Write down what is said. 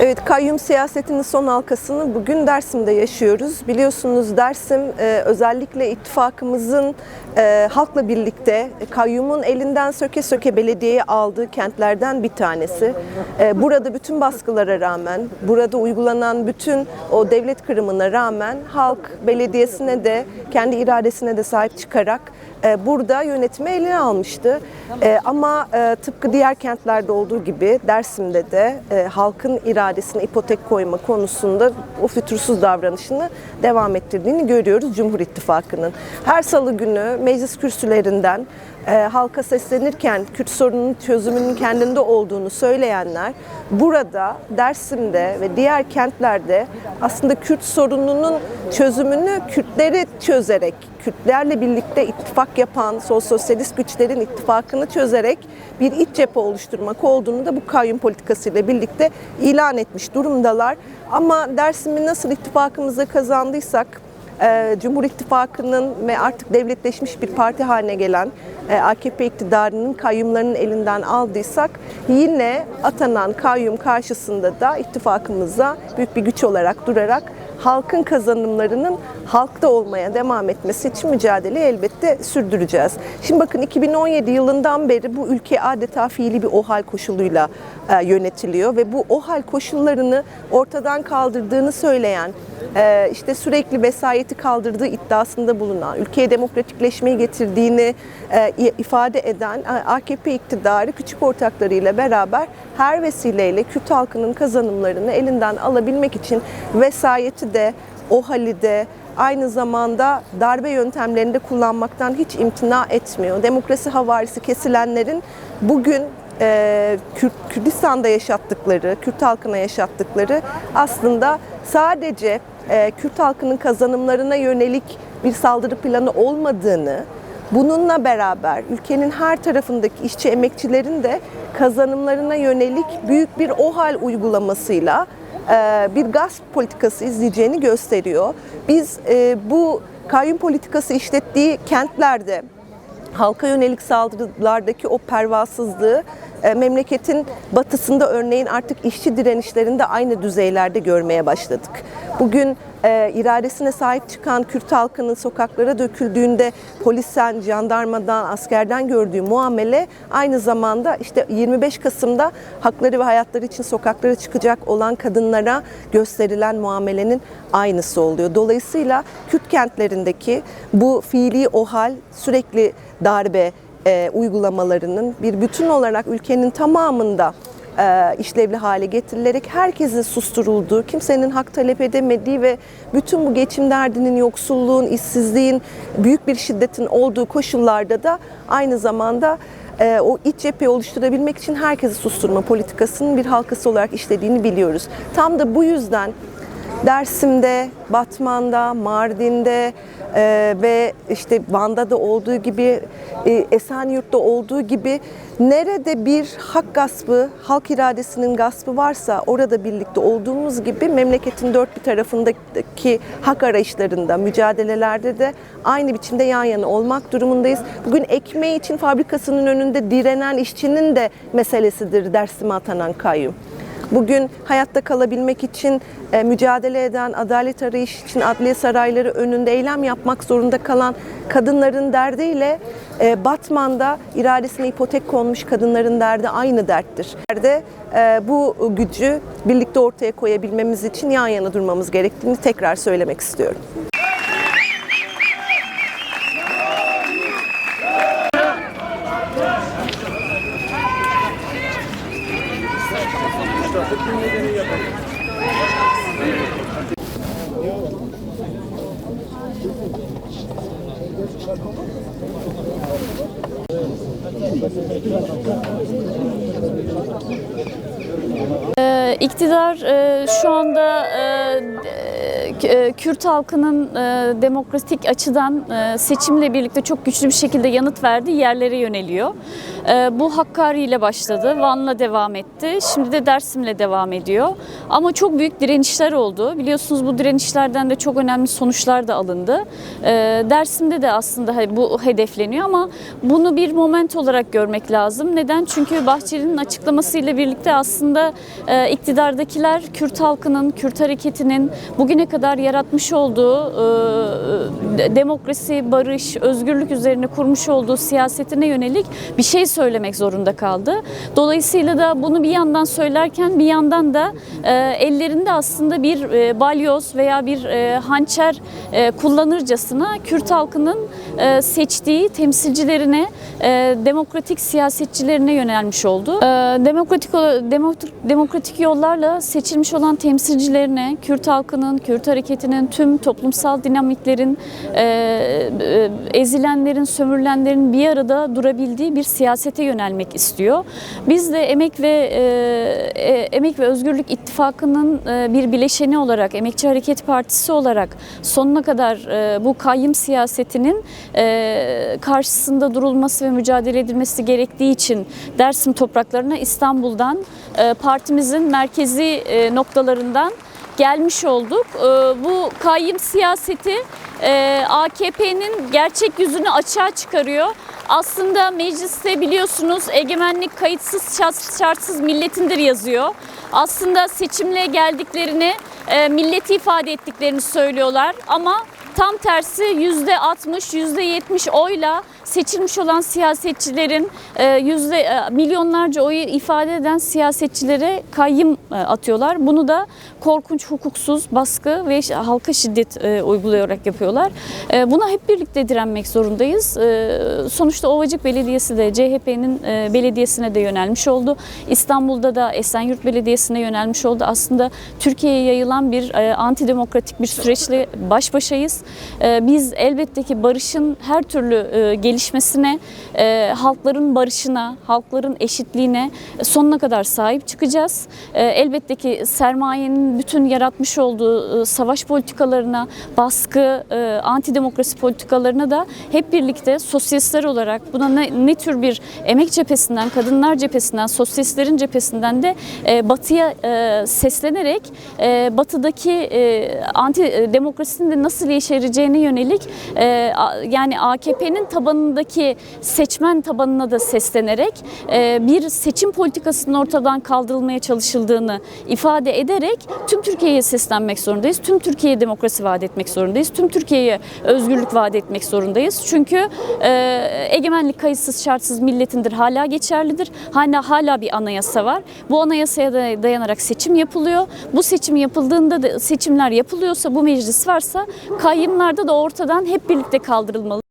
Evet, kayyum siyasetinin son halkasını bugün Dersim'de yaşıyoruz. Biliyorsunuz Dersim e, özellikle ittifakımızın e, halkla birlikte kayyumun elinden söke söke belediyeyi aldığı kentlerden bir tanesi. E, burada bütün baskılara rağmen, burada uygulanan bütün o devlet kırımına rağmen halk belediyesine de kendi iradesine de sahip çıkarak burada yönetimi eline almıştı. Ama tıpkı diğer kentlerde olduğu gibi Dersim'de de halkın iradesine ipotek koyma konusunda o fütursuz davranışını devam ettirdiğini görüyoruz Cumhur İttifakı'nın. Her salı günü meclis kürsülerinden e, halka seslenirken Kürt sorununun çözümünün kendinde olduğunu söyleyenler burada Dersim'de ve diğer kentlerde aslında Kürt sorununun çözümünü Kürtleri çözerek, Kürtlerle birlikte ittifak yapan sol sosyalist güçlerin ittifakını çözerek bir iç cephe oluşturmak olduğunu da bu kayyum politikasıyla birlikte ilan etmiş durumdalar. Ama Dersim'i nasıl ittifakımıza kazandıysak e, Cumhur İttifakı'nın ve artık devletleşmiş bir parti haline gelen AKP iktidarının kayyumlarının elinden aldıysak yine atanan kayyum karşısında da ittifakımıza büyük bir güç olarak durarak halkın kazanımlarının halkta olmaya devam etmesi için mücadeleyi elbette sürdüreceğiz. Şimdi bakın 2017 yılından beri bu ülke adeta fiili bir OHAL koşuluyla e, yönetiliyor ve bu OHAL koşullarını ortadan kaldırdığını söyleyen e, işte sürekli vesayeti kaldırdığı iddiasında bulunan, ülkeye demokratikleşmeyi getirdiğini e, ifade eden e, AKP iktidarı küçük ortaklarıyla beraber her vesileyle Kürt halkının kazanımlarını elinden alabilmek için vesayeti de, OHAL'i de, aynı zamanda darbe yöntemlerinde kullanmaktan hiç imtina etmiyor. Demokrasi havarisi kesilenlerin bugün e, Kürt, Kürdistan'da yaşattıkları, Kürt halkına yaşattıkları aslında sadece e, Kürt halkının kazanımlarına yönelik bir saldırı planı olmadığını, bununla beraber ülkenin her tarafındaki işçi emekçilerin de kazanımlarına yönelik büyük bir OHAL uygulamasıyla e, bir gasp politikası izleyeceğini gösteriyor. Biz e, bu kayyum politikası işlettiği kentlerde halka yönelik saldırılardaki o pervasızlığı memleketin batısında örneğin artık işçi direnişlerinde aynı düzeylerde görmeye başladık. Bugün e, iradesine sahip çıkan Kürt halkının sokaklara döküldüğünde polisten, jandarmadan, askerden gördüğü muamele aynı zamanda işte 25 Kasım'da hakları ve hayatları için sokaklara çıkacak olan kadınlara gösterilen muamelenin aynısı oluyor. Dolayısıyla Kürt kentlerindeki bu fiili OHAL sürekli darbe e, uygulamalarının bir bütün olarak ülkenin tamamında e, işlevli hale getirilerek herkesin susturulduğu, kimsenin hak talep edemediği ve bütün bu geçim derdinin, yoksulluğun, işsizliğin, büyük bir şiddetin olduğu koşullarda da aynı zamanda e, o iç cepheyi oluşturabilmek için herkesi susturma politikasının bir halkası olarak işlediğini biliyoruz. Tam da bu yüzden Dersim'de, Batman'da, Mardin'de e, ve işte Van'da da olduğu gibi, e, Esenyurt'ta olduğu gibi nerede bir hak gaspı, halk iradesinin gaspı varsa orada birlikte olduğumuz gibi memleketin dört bir tarafındaki hak arayışlarında, mücadelelerde de aynı biçimde yan yana olmak durumundayız. Bugün ekmeği için fabrikasının önünde direnen işçinin de meselesidir Dersim'e atanan kayyum. Bugün hayatta kalabilmek için e, mücadele eden, adalet arayış için adliye sarayları önünde eylem yapmak zorunda kalan kadınların derdiyle e, Batman'da iradesine ipotek konmuş kadınların derdi aynı derttir. De, e, bu gücü birlikte ortaya koyabilmemiz için yan yana durmamız gerektiğini tekrar söylemek istiyorum. Ee, İktidar e, şu anda e, e, Kürt halkının e, demokratik açıdan seçimle birlikte çok güçlü bir şekilde yanıt verdiği yerlere yöneliyor. E, bu Hakkari ile başladı, Van'la devam etti, şimdi de Dersim'le devam ediyor. Ama çok büyük direnişler oldu. Biliyorsunuz bu direnişlerden de çok önemli sonuçlar da alındı. E, Dersim'de de aslında he- bu hedefleniyor ama bunu bir moment olarak görmek lazım. Neden? Çünkü Bahçeli'nin açıklamasıyla birlikte aslında e, iktidardakiler Kürt halkının, Kürt hareketinin bugüne kadar yaratmış olduğu e, de- demokrasi, barış, özgürlük üzerine kurmuş olduğu siyasetine yönelik bir şey söylemek zorunda kaldı. Dolayısıyla da bunu bir yandan söylerken bir yandan da e, ellerinde aslında bir e, balyoz veya bir e, hançer e, kullanırcasına Kürt halkının e, seçtiği temsilcilerine, e, demokratik siyasetçilerine yönelmiş oldu. E, demokratik demokratik yollarla seçilmiş olan temsilcilerine, Kürt halkının, Kürt hareketinin, tüm toplumsal dinamiklerin, e, e, ezilenlerin, sömürülenlerin bir arada durabildiği bir siyasete yönelmek istiyor. Biz de Emek ve e, e, Emek ve Özgürlük İttifakı'nın e, bir bileşeni olarak, Emekçi Hareket Partisi olarak sonuna kadar e, bu kayyım siyasetinin e, karşısında durulması ve mücadele edilmesi gerektiği için Dersim topraklarına İstanbul'dan e, partimizin merkezi e, noktalarından gelmiş olduk. E, Bu kayyım siyaseti e, AKP'nin gerçek yüzünü açığa çıkarıyor. Aslında mecliste biliyorsunuz egemenlik kayıtsız şartsız, milletindir yazıyor. Aslında seçimle geldiklerini, e, milleti ifade ettiklerini söylüyorlar ama tam tersi yüzde 60, yüzde 70 oyla seçilmiş olan siyasetçilerin e, yüzde e, milyonlarca oyu ifade eden siyasetçilere kayyım e, atıyorlar. Bunu da korkunç hukuksuz baskı ve halka şiddet uygulayarak yapıyorlar. Buna hep birlikte direnmek zorundayız. Sonuçta Ovacık Belediyesi de CHP'nin belediyesine de yönelmiş oldu. İstanbul'da da Esenyurt Belediyesi'ne yönelmiş oldu. Aslında Türkiye'ye yayılan bir antidemokratik bir süreçle baş başayız. Biz elbette ki barışın her türlü e, gelişmesine, e, halkların barışına, halkların eşitliğine sonuna kadar sahip çıkacağız. E, Elbette ki sermayenin bütün yaratmış olduğu e, savaş politikalarına, baskı, e, antidemokrasi politikalarına da hep birlikte sosyalistler olarak buna ne, ne tür bir emek cephesinden, kadınlar cephesinden, sosyalistlerin cephesinden de e, batıya e, seslenerek e, batıdaki e, anti demokrasinin de nasıl yeşereceğine yönelik e, yani AKP'nin tabanındaki seçmen tabanına da seslenerek e, bir seçim politikasının ortadan kaldırılmaya çalışıldığını ifade ederek tüm Türkiye'ye seslenmek zorundayız. Tüm Türkiye'ye demokrasi vaat etmek zorundayız. Tüm Türkiye'ye özgürlük vaat etmek zorundayız. Çünkü e, egemenlik kayıtsız şartsız milletindir hala geçerlidir. Hala hala bir anayasa var. Bu anayasaya da dayanarak seçim yapılıyor. Bu seçim yapıldığında da seçimler yapılıyorsa bu meclis varsa kayyımlarda da ortadan hep birlikte kaldırılmalı.